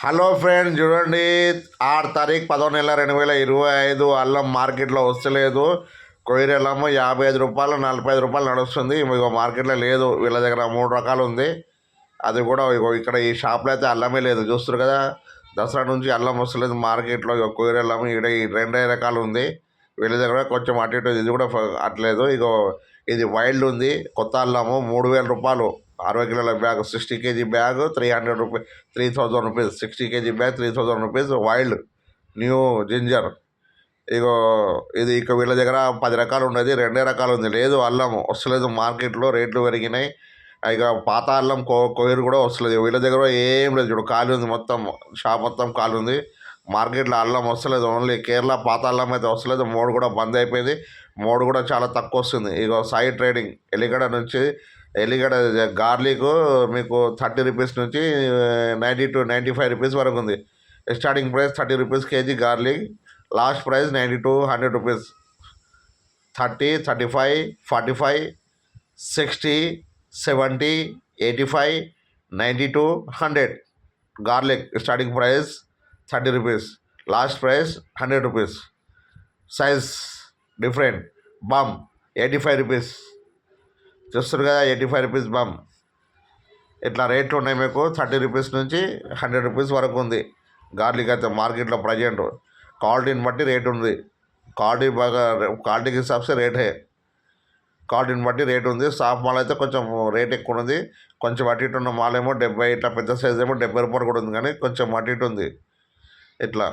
Hello friends చూడండి. ఆరు తారీఖు పదో నెల రెండు వేల ఇరవై ఐదు అల్లం మార్కెట్లో వస్తలేదు. కొయ్యరి అల్లము యాభై ఐదు రూపాయలు నలభై ఐదు రూపాయలు నడుస్తుంది. ఇగో మార్కెట్లో లేదు. వీళ్ళ దగ్గర మూడు రకాలు ఉంది. అది కూడా ఇగో ఇక్కడ ఈ షాప్లో అయితే అల్లమే లేదు. చూస్తారు కదా దసరా నుంచి అల్లం వస్తలేదు మార్కెట్లో. ఇగో కొయ్యరి అల్లం ఇక్కడ ఈ రెండే రకాలు ఉంది. వీళ్ళ దగ్గర కొంచెం అటు ఇటు ఇది కూడా అట్లేదు. ఇగో ఇది వైల్డ్ ఉంది. కొత్త అల్లము మూడు వేల రూపాయలు. అరవై కిలోల bag sixty KG bag three hundred rupees three thousand rupees sixty KG bag three thousand rupees wild new ginger ఇగో ఇది ఇక వీళ్ళ దగ్గర పది రకాలు ఉన్నది రెండే రకాలు ఉంది. లేదు అల్లం వస్తలేదు మార్కెట్లో రేట్లు పెరిగినాయి. ఇక పాత అల్లం కో కొయ్యరు కూడా వస్తలేదు. వీళ్ళ దగ్గర ఏం లేదు. చూడు ఖాళీ ఉంది మొత్తం షాప్ మొత్తం ఖాళీ ఉంది. మార్కెట్లో అల్లం వస్తలేదు ఓన్లీ కేరళ పాత అల్లం అయితే వస్తలేదు. మోడు కూడా బంద్ అయిపోయింది. మోడు కూడా చాలా తక్కువ వస్తుంది. ఇగో సాయి ట్రేడింగ్ ఎలిగడ నుంచి ఎల్లిగడ్డ గార్లిక్ మీకు థర్టీ రూపీస్ నుంచి ninety to ninety five rupees వరకు ఉంది. Starting price thirty rupees KG garlic last price ninety to hundred rupees. Thirty thirty five forty five sixty seventy eighty five ninety to hundred. Garlic starting price thirty rupees last price hundred rupees. Size different. Balm eighty five rupees. చూస్తారు కదా eighty five rupees bum ఇట్లా రేట్లు ఉన్నాయి మీకు thirty rupees నుంచి hundred rupees వరకు ఉంది. Garlic అయితే మార్కెట్లో ప్రజెంట్ క్వాలిటీని బట్టి రేట్ ఉంది. క్వాలిటీ బాగా క్వాలిటీకి హిసాబ్సే రేటే క్వాలిటీని బట్టి రేట్ ఉంది. సాఫ్ట్ మాల్ అయితే కొంచెం రేట్ ఎక్కువ ఉంది. కొంచెం అటు ఇటు ఉన్న మాల్ ఏమో డెబ్బై ఇట్లా పెద్ద సైజ్ ఏమో డెబ్బై రూపాయలు కూడా ఉంది కానీ కొంచెం అటు ఇటు ఉంది. ఇట్లా.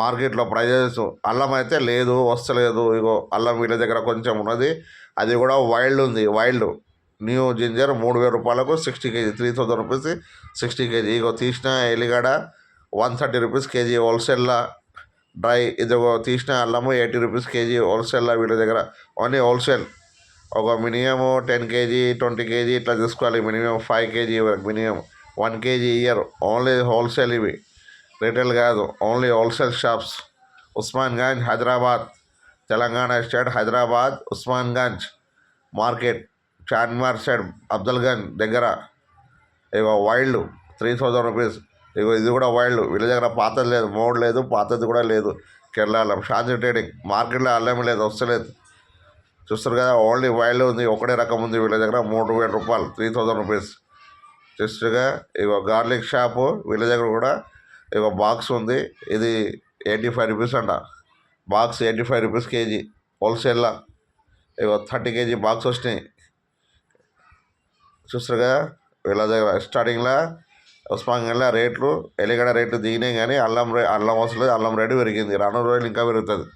మార్కెట్లో ప్రైజెస్ అల్లం అయితే లేదు వస్తలేదు. ఇగో అల్లం వీళ్ళ దగ్గర కొంచెం ఉన్నది. అది కూడా వైల్డ్ ఉంది వైల్డ్. న్యూ జింజర్ మూడు వేల రూపాయలకు sixty KG three thousand rupees sixty KG. ఇగో తీసిన ఎలిగడ వన్ థర్టీ రూపీస్ కేజీ హోల్సేల్లా డ్రై ఇది తీసిన అల్లము ఎయిటీ రూపీస్ కేజీ హోల్సేల్లా వీళ్ళ దగ్గర. ఓన్లీ హోల్సేల్ ఒక minimum ten KG twenty KG ఇట్లా తీసుకోవాలి minimum five KG minimum one KG year only wholesale ఇవి. రిటైల్ కాదు only wholesale shops. Osmangunj Hyderabad. Telangana state Hyderabad Osmangunj market. Charminar side Afzalgunj దగ్గర. ఇగో వైల్డ్ త్రీ థౌజండ్ రూపీస్ ఇగో ఇది కూడా wild వీళ్ళ దగ్గర పాతది లేదు మోడ్ లేదు పాతది కూడా లేదు కేరళ అల్లం షాంతి ట్రేడింగ్ మార్కెట్లో అల్లం లేదు వస్తలేదు. చూస్తారు కదా ఓన్లీ వైల్డ్ ఉంది ఒకటే రకం ఉంది వీళ్ళ దగ్గర మూడు వేల రూపాయలు త్రీ థౌజండ్ రూపీస్ జస్ట్గా ఇగో గార్లిక్ షాపు వీళ్ళ దగ్గర కూడా ఇగో బాక్స్ ఉంది. ఇది ఎయిటీ ఫైవ్ రూపీస్ అంట. Box eighty five rupees KG హోల్సేల్లో ఇగో థర్టీ కేజీ బాక్స్ వచ్చినాయి. చూస్తారు కదా? వీళ్ళ దగ్గర స్టార్టింగ్లో ఉస్మాన్గంజ్లో రేట్లు ఎలిగడ రేట్లు దిగినాయి కానీ అల్లం రే అల్లం వస్తలేదు అల్లం రేటు పెరిగింది. రాను రోజులు ఇంకా పెరుగుతుంది.